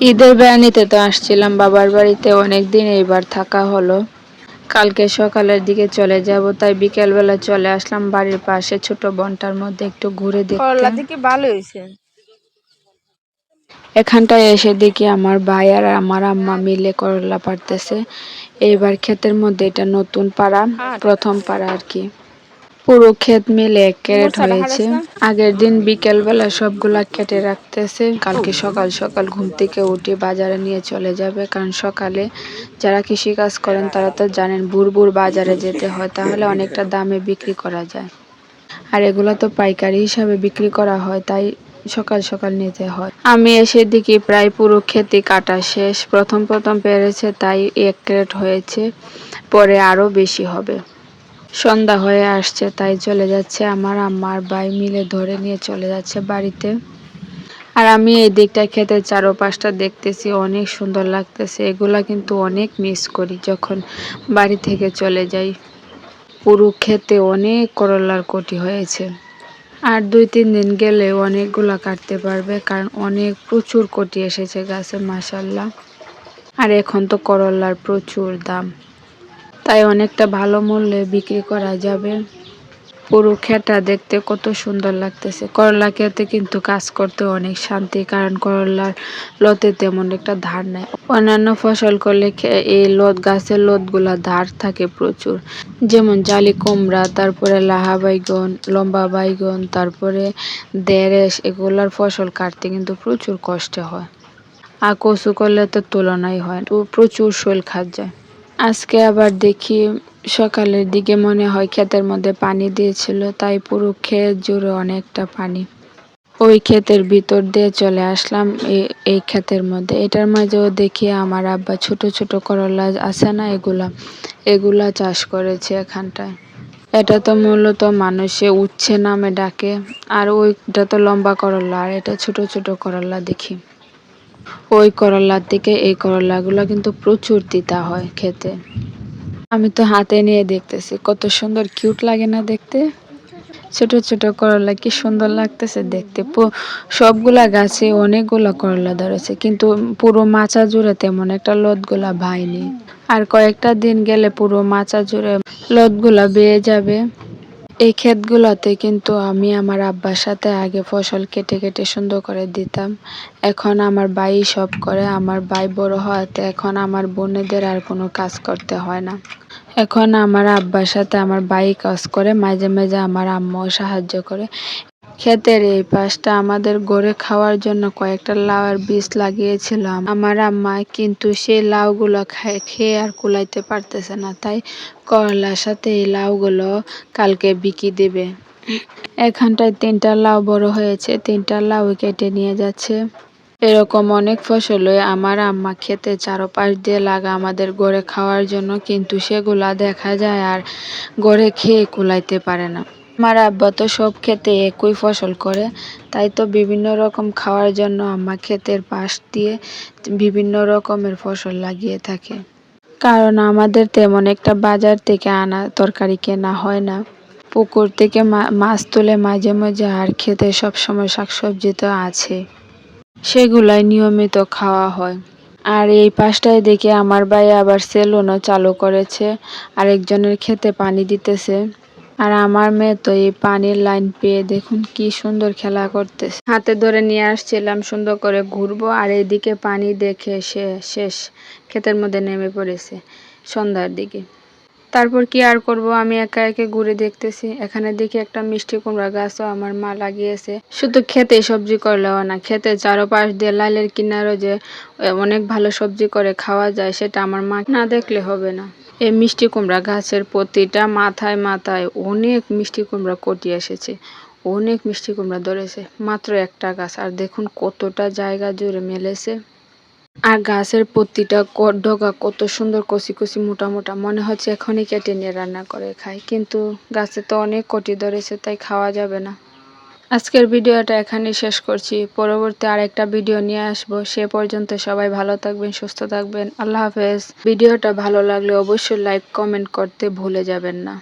ঈদের বেড়ানিতে তো আসছিলাম বাবার বাড়িতে অনেকদিন এইবার থাকা হলো। কালকে সকালের দিকে চলে যাব তাই বিকেলবেলা চলে আসলাম বাড়ির পাশে ছোট বনটার মধ্যে একটু ঘুরে দেখতে। ভালো হয়েছে। এখানটায় এসে দেখি আমার ভাই আর আমার আম্মা মিলে করলা পারতেছে এইবার ক্ষেতের মধ্যে এটা নতুন পাড়া প্রথম পাড়া আর কি। পুরো ক্ষেত মিলে এক ক্যারেট হয়েছে। আগের দিন বিকেল বেলা সবগুলা কেটে রাখতেছে। কালকে সকাল সকাল ঘুম থেকে উঠে বাজারে নিয়ে চলে যাবে। কারণ সকালে যারা কৃষি কাজ করেন তারা তো জানেন ভোর ভোর বাজারে যেতে হয় তাহলে অনেকটা দামে বিক্রি করা যায়। আর এগুলো তো পাইকারি হিসাবে বিক্রি করা হয় তাই সকাল সকাল নিতে হয়। আমি এসে দেখি প্রায় পুরো খেতে কাটা শেষ। প্রথম প্রথম পেরেছে তাই এক ক্রেট হয়েছে। পরে আরও বেশি হবে। সন্ধ্যা হয়ে আসছে, তাই চলে যাচ্ছে আমার আম্মার ভাই মিলে ধরে নিয়ে চলে যাচ্ছে বাড়িতে। আর আমি এই দিকটা খেতে চারো পাঁচটা দেখতেছি, অনেক সুন্দর লাগতেছে। এগুলা কিন্তু অনেক মিস করি যখন বাড়ি থেকে চলে যাই। পুরো খেতে অনেক করলার কটি হয়েছে। আর দুই তিন দিন গেলে অনেকগুলা কাটতে পারবে, কারণ অনেক প্রচুর কটি এসেছে গাছে মাসাল্লাহ আর এখন তো করলার প্রচুর দাম। তাই অনেকটা ভালো মূল্যে বিক্রি করা যাবে। পুরো খেটা দেখতে কত সুন্দর লাগতেছে। করলা খেতে কিন্তু কাজ করতে অনেক শান্তি, কারণ করলার লতে তেমন একটা ধার নাই। অন্যান্য ফসল করলে এই লত গাছের লতগুলা ধার থাকে প্রচুর। যেমন জালি, কুমড়া, তারপরে লাহা বাইগন, লম্বা বাইগন, তারপরে দেরেশ, এগুলার ফসল কাটতে কিন্তু প্রচুর কষ্ট হয়। আর কচু করলে তো তুলনাই হয় প্রচুর শোল খাত যায় আজকে আবার দেখি সকালের দিকে মনে হয় ক্ষেতের মধ্যে পানি দিয়েছিল, তাই পুরো ক্ষেত জুড়ে অনেকটা পানি। ওই ক্ষেতের ভিতর দিয়ে চলে আসলাম এই ক্ষেতের মধ্যে। এটার মাঝেও দেখি আমার আব্বা ছোট ছোট করলা আছে না এগুলা? এগুলা চাষ করেছে এখানটায়। এটা তো মূলত মানুষে উচ্ছে নামে ডাকে, আর ওইটা তো লম্বা করলা, আর এটা ছোট ছোট করলা দেখি। ওই করলার থেকে এই করলাগুলো কিন্তু প্রচুর তিতা হয় খেতে। আমি তো হাতে নিয়ে দেখতেছি, কত সুন্দর কিউট লাগে না দেখতে। ছোট ছোট করলা কি সুন্দর লাগতেছে দেখতে। সবগুলা গাছে অনেকগুলা করলা ধরেছে, কিন্তু পুরো মাচা জুড়ে তেমন একটা লতগুলা ভাইনি। আর কয়েকটা দিন গেলে পুরো মাচা জুড়ে লতগুলা বেয়ে যাবে। এই ক্ষেতগুলোতে কিন্তু আমি আমার আব্বার সাথে আগে ফসল কেটে কেটে সুন্দর করে দিতাম। এখন আমার ভাই সব করে, আমার ভাই বড় হওয়াতে এখন আমার বোনেদের আর কোনো কাজ করতে হয় না। এখন আমার আব্বার সাথে আমার ভাই কাজ করে, মাঝে মাঝে আমার আম্মাও সাহায্য করে। ক্ষেতের এই পাশটা আমাদের গড়ে খাওয়ার জন্য কয়েকটা লাউয়ের বীজ লাগিয়েছিলাম আমার আম্মা, কিন্তু সেই লাউগুলো খায় খেয়ে আর কুলাইতে পারতেছে না। তাই করলার সাথে এই লাউগুলো কালকে বিকি দেবে। এখানটায় তিনটা লাউ বড় হয়েছে, তিনটা লাউ কেটে নিয়ে যাচ্ছে। এরকম অনেক ফসলই আমার আম্মা খেতে চারপাশ দিয়ে লাগা আমাদের গড়ে খাওয়ার জন্য কিন্তু সেগুলা দেখা যায় আর গড়ে খেয়ে কুলাইতে পারে না। আমার আব্বা তো সব ক্ষেতে একই ফসল করে, তাই তো বিভিন্ন রকম খাওয়ার জন্য আম্মা ক্ষেতের পাশ দিয়ে বিভিন্ন রকমের ফসল লাগিয়ে থাকে। কারণ আমাদের তেমন একটা বাজার থেকে আনা তরকারি কেনা হয় না। পুকুর থেকে মাছ তুলে মাঝে মাঝে আর খেতে সবসময় শাকসবজি তো আছে। সেগুলাই নিয়মিত খাওয়া হয়। আর এই পাশটায় দেখে আমার ভাই আবার সেলুনও চালু করেছে, আরেকজনের খেতে পানি দিতেছে। আর আমার মেয়ে তো এই পানির লাইন পেয়ে দেখুন কি সুন্দর খেলা করতেছে। হাতে ধরে নিয়ে আসছিলাম, সুন্দর করে ঘুরবো আর এদিকে পানি দেখে সে শেষ, ক্ষেতের মধ্যে নেমে পড়েছে সন্ধ্যার দিকে। তারপর কি আর করব? আমি একা একে ঘুরে দেখতেছি। এখানে দেখি একটা মিষ্টি কুমড়া গাছও আমার মা লাগিয়েছে। শুধু খেতে সবজি করলেও না, খেতে চারোপাশ দিয়ে লালের কিনারও যে অনেক ভালো সবজি করে খাওয়া যায়, সেটা আমার মা না দেখলে হবে না। এই মিষ্টি কুমড়া গাছের প্রতিটা মাথায় মাথায় অনেক মিষ্টি কুমড়া কটি এসেছে, অনেক মিষ্টি কুমড়া ধরেছে, মাত্র একটা গাছ। আর দেখুন কতটা জায়গা জুড়ে মেলেছে। আর গাছের প্রতিটা ডগা কত সুন্দর কচি কচি মোটা মোটা, মনে হচ্ছে এখনই কেটে নিয়ে রান্না করে খায় কিন্তু গাছে তো অনেক কটি ধরেছে, তাই খাওয়া যাবে না। আজকের ভিডিওটা এখানেই শেষ করছি। পরবর্তী আর একটা ভিডিও নিয়ে আসব। সে পর্যন্ত সবাই ভালো থাকবেন, সুস্থ থাকবেন। আল্লাহ হাফেজ। ভিডিওটা ভালো লাগলে অবশ্যই লাইক, কমেন্ট করতে ভুলে যাবেন না।